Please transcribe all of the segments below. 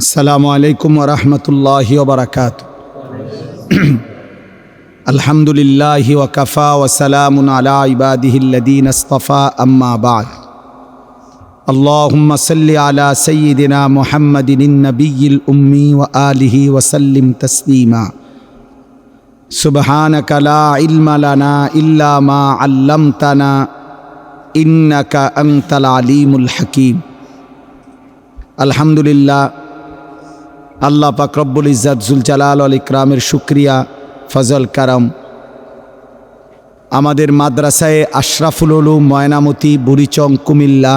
السلام عليكم ورحمة الله وبركاته الحمد لله وكفى وسلام على عباده الذين اصطفى أما بعد اللهم صل على سيدنا محمد النبي الأمي وآله وسلم تسليما سبحانك لا علم لنا إلا ما علمتنا إنك أنت العليم الحكيم الحمد لله আল্লাহ পাক রব্বুল ইজাত জুল জালাল আল ইকরামের শুক্রিয়া, ফজল কারাম। আমাদের মাদ্রাসায় আশরাফুল উলুম, ময়নামতি, বুড়িচং, কুমিল্লা।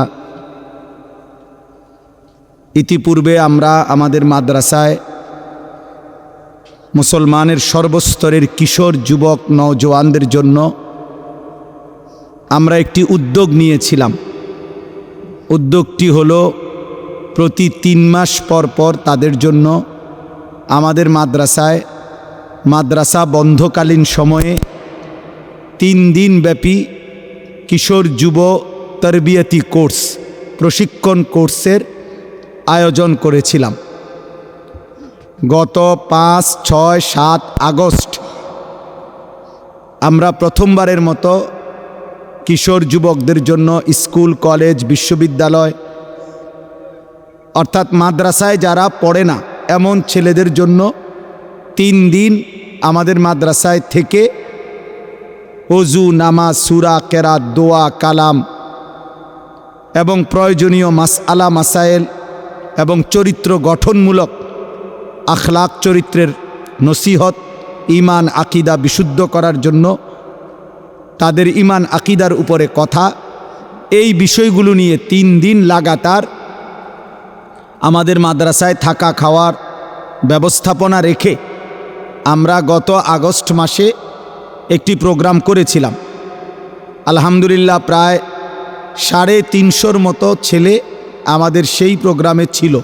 ইতিপূর্বে আমরা আমাদের মাদ্রাসায় মুসলমানের সর্বস্তরের কিশোর যুবক নওজওয়ানদের জন্য আমরা একটি উদ্যোগ নিয়েছিলাম। উদ্যোগটি হলো প্রতি তিন মাস পর পর তাদের জন্য আমাদের মাদ্রাসায় মাদ্রাসা বন্ধকালীন সময়ে তিন দিন ব্যাপী কিশোর যুব তরবিয়তি কোর্স, প্রশিক্ষণ কোর্সের আয়োজন করেছিলাম। গত পাঁচ, ছয়, সাত আগস্ট আমরা প্রথমবারের মতো কিশোর যুবকদের জন্য স্কুল, কলেজ, বিশ্ববিদ্যালয় অর্থাৎ মাদ্রাসায় যারা পড়ে না, এমন ছেলেদের জন্য তিন দিন আমাদের মাদ্রাসায় থেকে অজু, নামাজ, সুরা, কেরাত, দোয়া, কালাম এবং প্রয়োজনীয় মাস আলা মাসাইল এবং চরিত্র গঠনমূলক আখলাক চরিত্রের নসিহত ইমান আকিদা বিশুদ্ধ করার জন্য তাদের ইমান আকিদার উপরে কথা। এই বিষয়গুলো নিয়ে তিন দিন লাগাতার আমাদের মাদ্রাসায় থাকা খাওয়ার ব্যবস্থাপনা রেখে আমরা গত আগস্ট মাসে একটি প্রোগ্রাম করেছিলাম। আলহামদুলিল্লাহ প্রায় সাড়ে তিনশোর মতো ছেলে আমাদের সেই প্রোগ্রামে ছিল।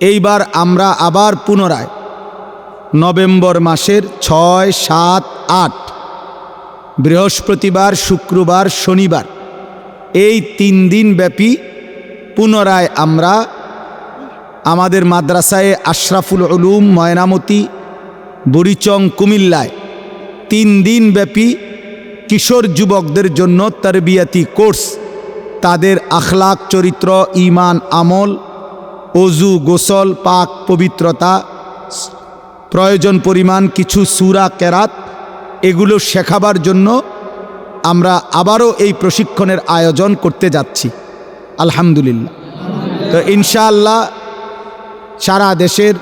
এইবার আমরা আবার পুনরায় নভেম্বর মাসের ছয়, সাত, আট, বৃহস্পতিবার, শুক্রবার, শনিবার এই তিন দিন ব্যাপী পুনরায় আমরা আমাদের মাদ্রাসায় আশরাফুল উলুম, ময়নামতি, বুড়িচং, কুমিল্লায় তিন দিন ব্যাপী কিশোর যুবকদের জন্য তরবিয়াতি কোর্স, তাদের আখলাক, চরিত্র ইমান আমল, অজু, গোসল, পাক, পবিত্রতা, প্রয়োজন পরিমাণ কিছু সুরা, কেরাত, এগুলো শেখাবার জন্য আমরা আবারও এই প্রশিক্ষণের আয়োজন করতে যাচ্ছি। আলহামদুলিল্লাহ। তো ইনশাআল্লাহ সারা দেশের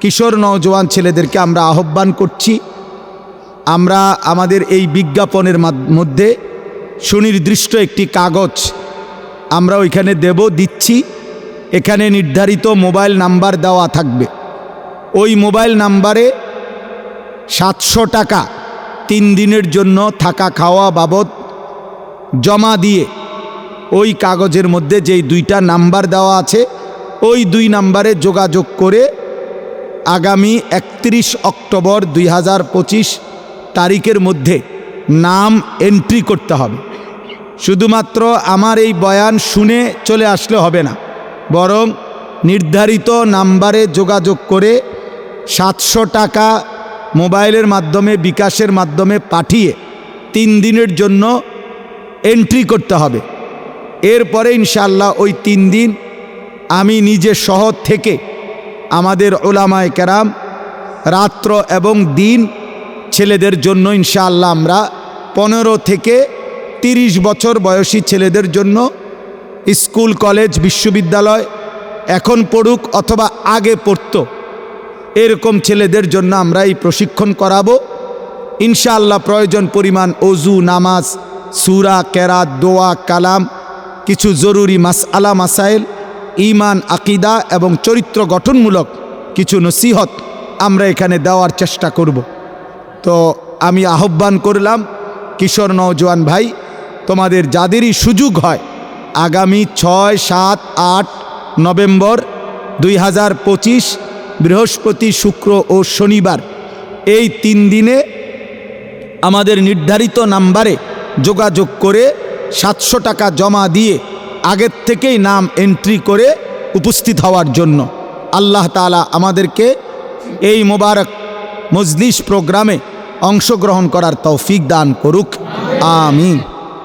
কিশোর নওজোয়ান ছেলেদেরকে আমরা আহ্বান করছি। আমরা আমাদের এই বিজ্ঞাপনের মধ্যে সুনির্দিষ্ট একটি কাগজ আমরা ওইখানে দেব, দিচ্ছি। এখানে নির্ধারিত মোবাইল নাম্বার দেওয়া থাকবে। ওই মোবাইল নাম্বারে সাতশো টাকা তিন দিনের জন্য থাকা খাওয়া বাবদ জমা দিয়ে ওই কাগজের মধ্যে যেই দুইটা নাম্বার দেওয়া আছে, ওই দুই নাম্বারে যোগাযোগ করে আগামী একত্রিশ অক্টোবর দুই হাজার পঁচিশ তারিখের মধ্যে নাম এন্ট্রি করতে হবে। শুধুমাত্র আমার এই বয়ান শুনে চলে আসলে হবে না, বরং নির্ধারিত নাম্বারে যোগাযোগ করে সাতশো টাকা মোবাইলের মাধ্যমে, বিকাশের মাধ্যমে পাঠিয়ে তিন দিনের জন্য এন্ট্রি করতে হবে। এরপরে ইনশাল্লাহ ওই তিন দিন আমি নিজে শহর থেকে আমাদের ওলামায় কেরাম রাত্র এবং দিন ছেলেদের জন্য ইনশাআল্লাহ আমরা পনেরো থেকে তিরিশ বছর বয়সী ছেলেদের জন্য স্কুল, কলেজ, বিশ্ববিদ্যালয় এখন পড়ুক অথবা আগে পড়ত, এরকম ছেলেদের জন্য আমরা এই প্রশিক্ষণ করাবো। ইনশাআল্লাহ প্রয়োজন পরিমাণ অজু, নামাজ, সুরা, কেরাত, দোয়া, কালাম কিছু জরুরি মাস আলা মাসাইল ইমান আকিদা এবং চরিত্র গঠনমূলক কিছু নসিহত আমরা এখানে দেওয়ার চেষ্টা করব। তো আমি আহ্বান করলাম, কিশোর নওজোয়ান ভাই, তোমাদের যাদেরই সুযোগ হয়, আগামী ছয়, সাত, আট নভেম্বর দুই হাজার পঁচিশ, বৃহস্পতি, শুক্র ও শনিবার এই তিন দিনে আমাদের নির্ধারিত নাম্বারে যোগাযোগ করে সাতশো টাকা জমা দিয়ে আগের থেকেই নাম এন্ট্রি করে উপস্থিত হওয়ার জন্য। আল্লাহ তালা আমাদেরকে এই মোবারক মজলিস প্রোগ্রামে অংশগ্রহণ করার তৌফিক দান করুক। আমিন।